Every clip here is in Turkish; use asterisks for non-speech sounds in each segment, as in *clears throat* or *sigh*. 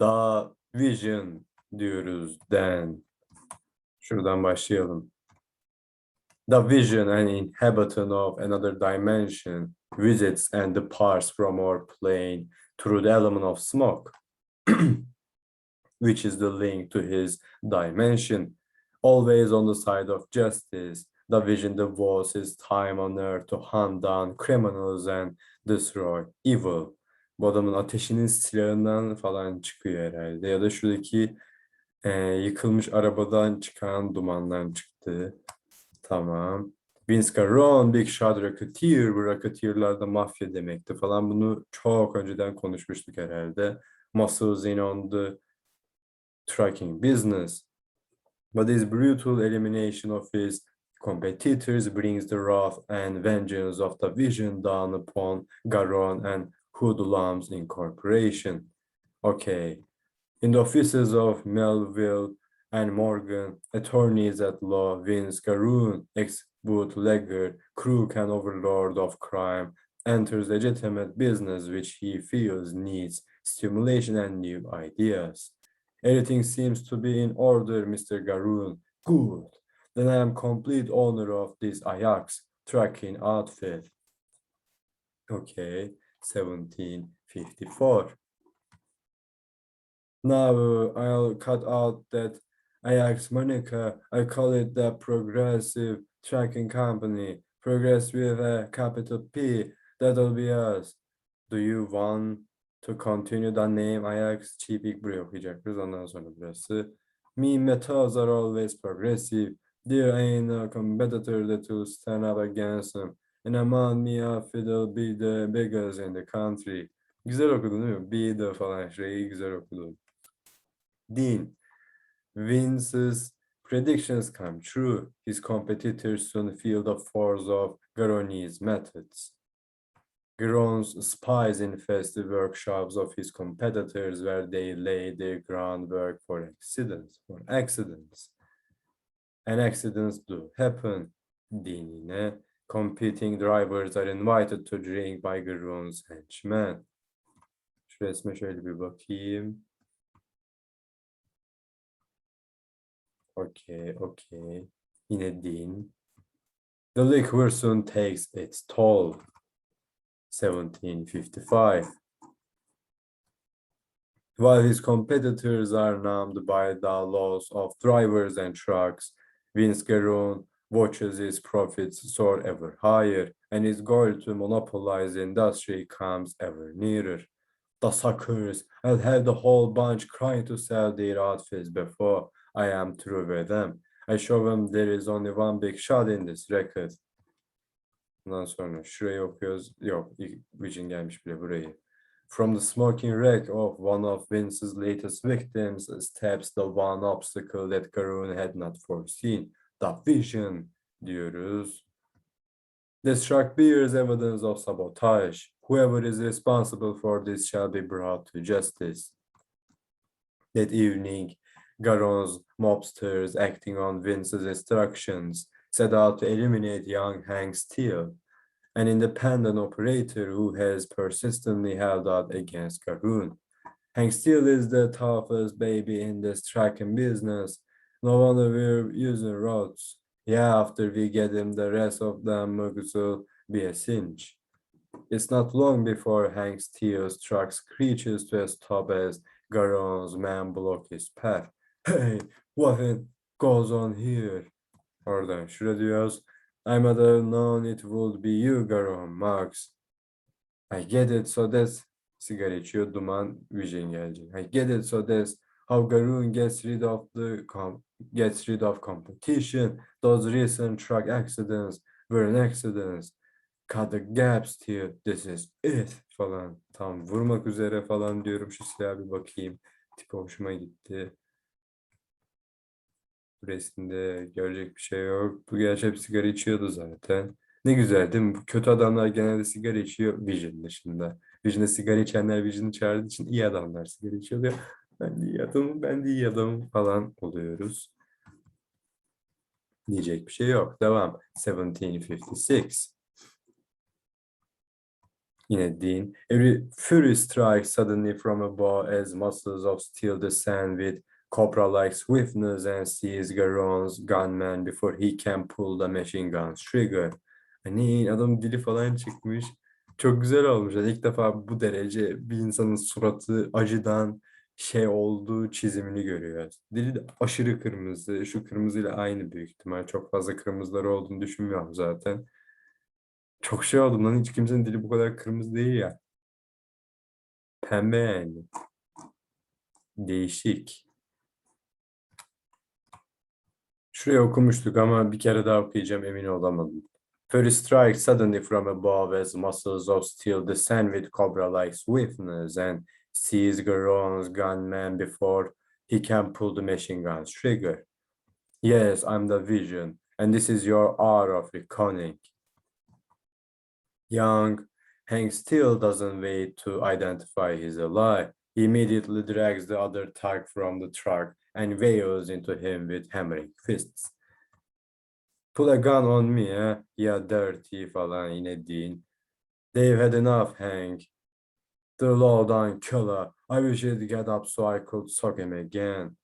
The vision diyoruz then. Şuradan başlayalım. The vision, an inhabitant of another dimension, visits and departs from our plane through the element of smoke, *clears throat* which is the link to his dimension. Always on the side of justice, the vision devotes his time on earth to hunt down criminals and destroy evil. Bu adamın ateşinin silahından falan çıkıyor herhalde. Ya da şuradaki e, yıkılmış arabadan çıkan dumandan çıktı. Tamam. Vince Caron, Big Shot Racketeer, bu Racketeer'lar da mafya demekti falan. Bunu çok önceden konuşmuştuk herhalde. Muscles in on the trucking business. But his brutal elimination of his competitors brings the wrath and vengeance of the vision down upon Garon and Hoodlums Incorporation. Okay. In the offices of Melville and Morgan, attorneys at law, Vince Garoon, ex-bootlegger, crook and overlord of crime, enters legitimate business which he feels needs stimulation and new ideas. Everything seems to be in order, Mr. Garoon. Good. Then I am complete owner of this Ajax tracking outfit. Okay, 1754. Now uh, I'll cut out that Ajax Monica. I call it the Progressive Trucking Company. Progress with a capital P. That'll be us. Do you want to continue the name Ajax? Buraya okuyacakız. Ondan sonra burası. Me metals are always progressive. There ain't a competitor that will stand up against them. And among me if it'll be the biggest in the country. Güzel okudun değil mi? Be the falan şeyi güzel okudun. Dean. Vince's predictions come true. His competitors soon feel the force of Garoni's methods. Garon's spies infest the workshops of his competitors where they lay their groundwork for accidents. For accidents. And accidents do happen. Dinine, competing drivers are invited to drink by Garon's henchmen. Şu resme şöyle bir bakayım. Okay, okay. Yine din. The liquor soon takes its toll. 1755. While his competitors are numbed by the loss of drivers and trucks, Vince Garon watches his profits soar ever higher and his goal to monopolize industry comes ever nearer. The suckers, I'll have the whole bunch crying to sell their outfits before I am through with them. I show them there is only one big shot in this record. Ondan sonra şurayı okuyoruz. Yok, Vision gelmiş bile burayı. From the smoking wreck of one of Vince's latest victims steps the one obstacle that Karun had not foreseen. The Vision diyoruz. This truck bears evidence of sabotage. Whoever is responsible for this shall be brought to justice. That evening, Garon's mobsters, acting on Vince's instructions, set out to eliminate young Hank Steele, an independent operator who has persistently held out against Garoon. Hank Steele is the toughest baby in this tracking business. No wonder we're using roads. Yeah, after we get him, the rest of them will be a cinch. It's not long before Hank Steele's truck screeches to a stop as Garon's men block his path. *laughs* Hey, what goes on here? Oradan şurada diyoruz. I might have known it would be you, Garon, Max. I get it, so that's... Sigara duman, Vision. I get it, so that's how Garoon gets rid of the gets rid of competition. Those recent truck accidents were an accidents. Cut the gaps here, this is it falan. Tam vurmak üzere falan diyorum. Şu silaha bir bakayım. Tipi hoşuma gitti. Resimde görecek bir şey yok. Bu gerçi hep sigara içiyordu zaten. Ne güzel değil mi? Kötü adamlar genelde sigara içiyor Vision dışında. Vision'da sigara içenler Vision'ı çağırdığı için iyi adamlar sigara içiyor. Ben de iyi adamım, ben de iyi adamım falan oluyoruz. Diyecek bir şey yok. Devam. 1756. Yine Dean. Every fury strikes suddenly from above as muscles of steel descend with cobra-like swiftness and seize Garon's gunman before he can pull the machine gun's trigger. Hani adam dili falan çıkmış. Çok güzel olmuş. Yani ilk defa bu derece bir insanın suratı acıdan şey olduğu çizimini görüyoruz. Dili de aşırı kırmızı. Şu kırmızıyla aynı büyük ihtimal. Çok fazla kırmızıları olduğunu düşünmüyorum zaten. Çok şey oldum lan hiç kimsenin dili bu kadar kırmızı değil ya. Pembe yani. Değişik. Şuraya okumuştuk ama bir kere daha okuyacağım emin olamadım. Fury strikes suddenly from above as muscles of steel descend with cobra-like swiftness and seize Garon's gunman before he can pull the machine gun's trigger. Yes, I'm the vision, and this is your hour of reckoning. Young, Hank still doesn't wait to identify his ally. He immediately drags the other thug from the truck and wails into him with hammering fists. Put a gun on me, eh? Ya dirty falan yine Dean. They've had enough, Hank. The low-down killer. I wish he'd get up so I could suck him again.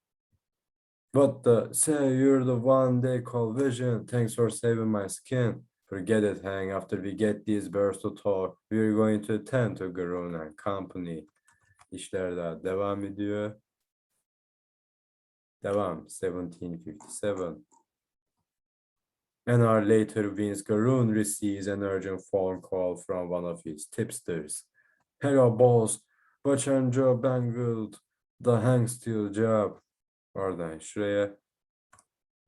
What the? Say you're the one they call Vision. Thanks for saving my skin. Forget it, Hank. After we get these birds to talk, we're going to attend to Garun and company. İşler daha devam ediyor. Devam. 1757. An hour later, Vince Garoon receives an urgent phone call from one of his tipsters. Hello, boss. Butch and Joe bangled the hang steel job. Oradan şuraya.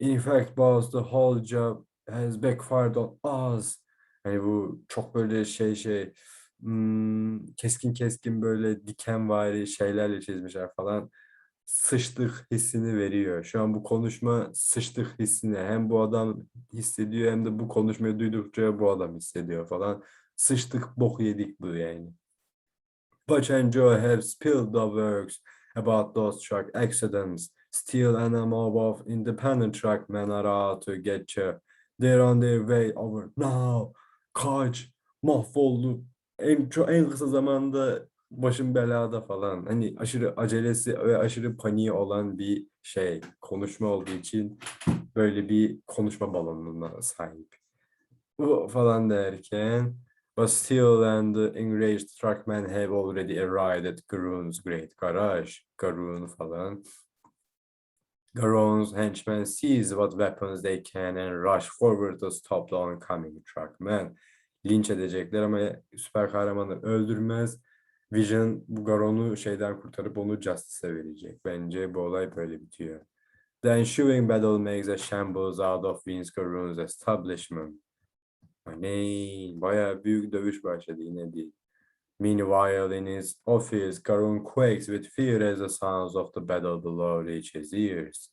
In fact, boss, the whole job has backfired on us. Hani bu çok böyle şey şey hmm, keskin keskin böyle dikenvari şeylerle çizmişler falan. Sıçtık hissini veriyor. Şu an bu konuşma sıçtık hissini hem bu adam hissediyor hem de bu konuşmayı duydukça bu adam hissediyor falan. Sıçtık bok yedik bu yani. Butch and Joe have spilled the works about those truck accidents. Steel and a mob of independent truckmen are out to get you. They're on their way over now. Kaç. Mahvoldu. En, çok, en kısa zamanda başım belada falan. Hani aşırı acelesi ve aşırı paniği olan bir şey. Konuşma olduğu için böyle bir konuşma balonuna sahip. Bu falan derken But still and the enraged truckmen have already arrived at Garoon's great garage. Garoon falan. Garon's henchmen seize what weapons they can and rush forward to stop the oncoming truckmen. Linç edecekler ama süper kahramanı öldürmez. Vision bu Garon'u şeyden kurtarıp onu Justice'e verecek. Bence bu olay böyle bitiyor. The ensuing battle makes a shambles out of Vince Garoon's establishment. Hani bayağı büyük dövüş başladı yine değil. Meanwhile, in his office, Garon quakes with fear as the sounds of the battle below reach his ears.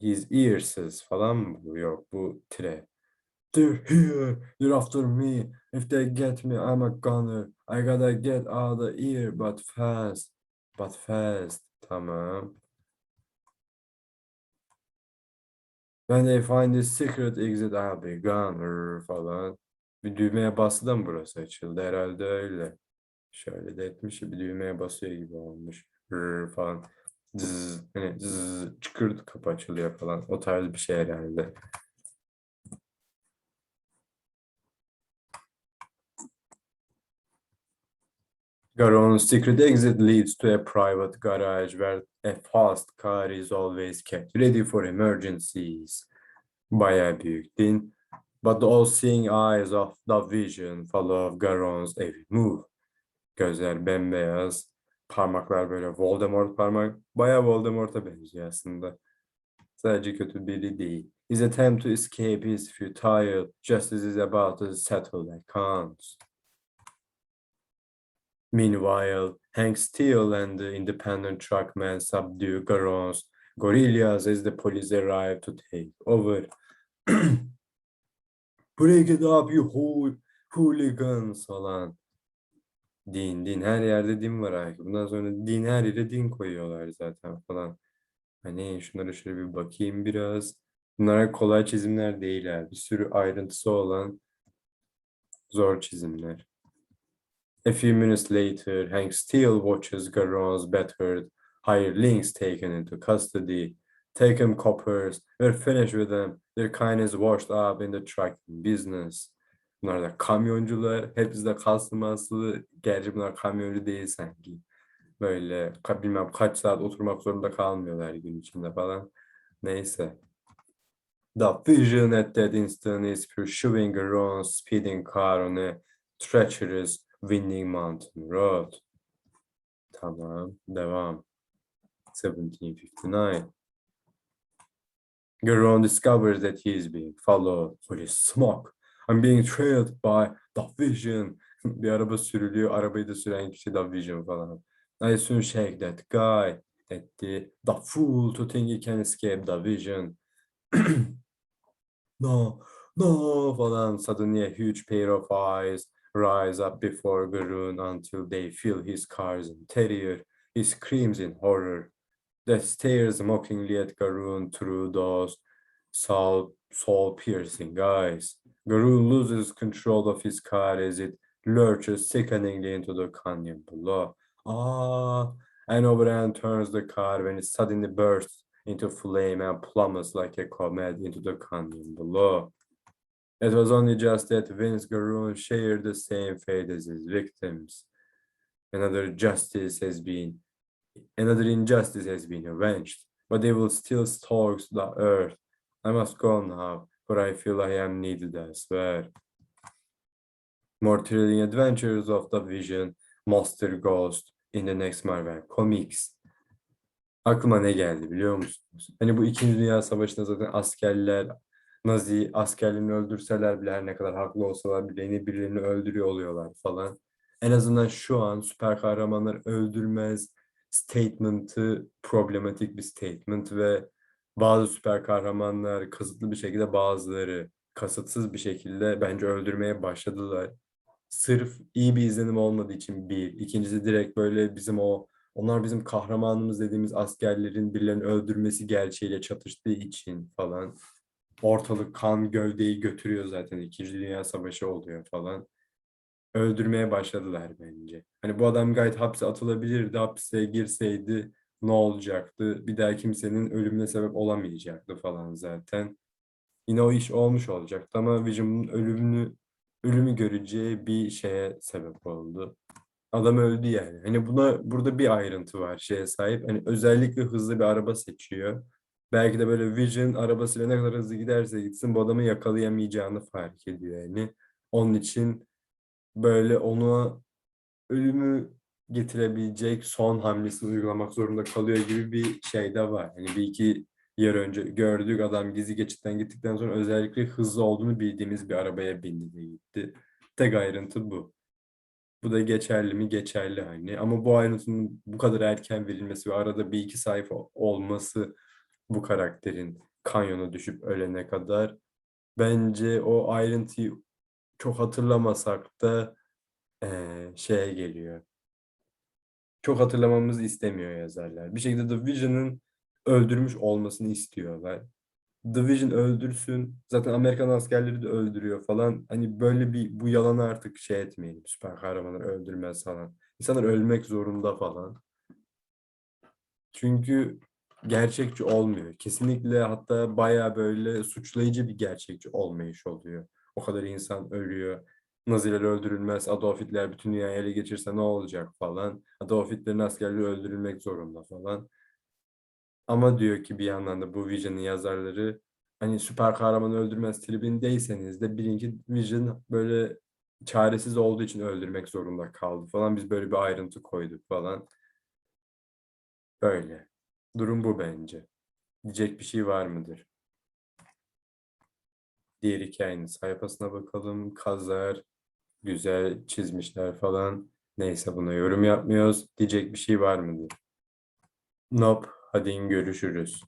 His earses falan mı? Yok bu tire. They're here, they're after me. If they get me, I'm a gunner. I gotta get out of here, but fast. But fast. Tamam. When they find the secret exit, be gone falan. Bir düğmeye bastı da mı burası açıldı? Herhalde öyle. Şöyle de etmiş bir düğmeye basıyor gibi olmuş. Rrr falan. Zzz, hani zzz, çıkırdı kapı açılıyor falan. O tarz bir şey herhalde. Garon's secret exit leads to a private garage where a fast car is always kept ready for emergencies. Bayağı büyük değil. But the all-seeing eyes of the vision follow Garon's every move. Gözler bembeyaz, parmaklar böyle Voldemort parmak. Bayağı Voldemort'a benziyor aslında. Sadece kötü biri değil. His attempt to escape is futile. Justice is about to settle accounts. Meanwhile, Hank Steele and the independent truckmen subdue Garon's guerrillas as the police arrive to take over. *clears throat* Break it up you hool hooligans falan. Din din her yerde din var artık. Bundan sonra din her yere din koyuyorlar zaten falan. Hani şunlara şöyle bir bakayım biraz. Bunlar kolay çizimler değil ha. Bir sürü ayrıntısı olan zor çizimler. A few minutes later, Hank still watches Garon's battered hirelings taken into custody. Take 'em coppers, we're finished with them. Their kindness washed up in the trucking business. Bunlar da kamyoncular, hepsi de kaslı maslı. Gerçi bunlar kamyoncu değil sanki. Böyle bilmem kaç saat oturmak zorunda kalmıyorlar gün içinde falan. Neyse. The vision at that instant is pursuing Garon's speeding car on a treacherous winding mountain road. Tamam, devam. 1759. Garon discovers that he is being followed. Holy smoke! I'm being trailed by the vision. *laughs* Bir araba sürülüyor, arabayı da süren kişi the vision falan. I soon shake that guy, that the, the fool to think he can escape the vision. *clears throat* no, no falan. Suddenly a huge pair of eyes rise up before Garoon until they fill his car's interior. He screams in horror. That stares mockingly at Garoon through those soul, soul-piercing eyes. Garoon loses control of his car as it lurches sickeningly into the canyon below. Ah, and O'Brien turns the car when it suddenly bursts into flame and plummets like a comet into the canyon below. It was only just that Vince Garoon shared the same fate as his victims. Another justice has been, another injustice has been avenged, but evil still stalks the earth. I must go now, for I feel I am needed elsewhere. More thrilling adventures of the Vision, Monster Ghost in the next Marvel Comics. Aklıma ne geldi biliyor musunuz? Hani bu İkinci Dünya Savaşı'nda zaten askerler, Nazi askerlerini öldürseler bile her ne kadar haklı olsalar bile yine birilerini öldürüyor oluyorlar falan. En azından şu an süper kahramanlar öldürmez statement'ı problematik bir statement ve bazı süper kahramanlar kasıtlı bir şekilde bazıları kasıtsız bir şekilde bence öldürmeye başladılar. Sırf iyi bir izlenim olmadığı için bir. İkincisi direkt böyle bizim o onlar bizim kahramanımız dediğimiz askerlerin birilerini öldürmesi gerçeğiyle çatıştığı için falan. Ortalık kan gövdeyi götürüyor zaten. İkinci Dünya Savaşı oluyor falan. Öldürmeye başladılar bence. Hani bu adam gayet hapse atılabilirdi. Hapse girseydi ne olacaktı? Bir daha kimsenin ölümüne sebep olamayacaktı falan zaten. Yine o iş olmuş olacaktı ama Vision'un ölümünü ölümü göreceği bir şeye sebep oldu. Adam öldü yani. Hani buna burada bir ayrıntı var şeye sahip. Hani özellikle hızlı bir araba seçiyor. Belki de böyle Vision arabasıyla ne kadar hızlı giderse gitsin bu adamı yakalayamayacağını fark ediyor yani. Onun için böyle ona ölümü getirebilecek son hamlesini uygulamak zorunda kalıyor gibi bir şey de var. Hani bir iki yer önce gördük adam gizli geçitten gittikten sonra özellikle hızlı olduğunu bildiğimiz bir arabaya bindi de gitti. Tek ayrıntı bu. Bu da geçerli mi? Geçerli hani. Ama bu ayrıntının bu kadar erken verilmesi ve arada bir iki sayfa olması bu karakterin kanyona düşüp ölene kadar bence o ayrıntıyı çok hatırlamasak da eee, şeye geliyor. Çok hatırlamamızı istemiyor yazarlar. Bir şekilde The Vision'ın öldürmüş olmasını istiyorlar. The Vision öldürsün. Zaten Amerikan askerleri de öldürüyor falan. Hani böyle bir bu yalanı artık şey etmeyelim. Süper kahramanlar öldürmez falan. İnsanlar ölmek zorunda falan. Çünkü gerçekçi olmuyor. Kesinlikle hatta baya böyle suçlayıcı bir gerçekçi olmayış oluyor. O kadar insan ölüyor. Naziler öldürülmez. Adolf Hitler bütün dünyayı ele geçirse ne olacak falan. Adolf Hitler'in askerleri öldürülmek zorunda falan. Ama diyor ki bir yandan da bu Vision'ın yazarları hani süper kahramanı öldürmez tribindeyseniz de bilin ki Vision böyle çaresiz olduğu için öldürmek zorunda kaldı falan. Biz böyle bir ayrıntı koyduk falan. Böyle. Durum bu bence. Diyecek bir şey var mıdır? Diğer hikayenin sayfasına bakalım. Kazar, güzel çizmişler falan. Neyse buna yorum yapmıyoruz. Diyecek bir şey var mıdır? Nope. Hadi görüşürüz.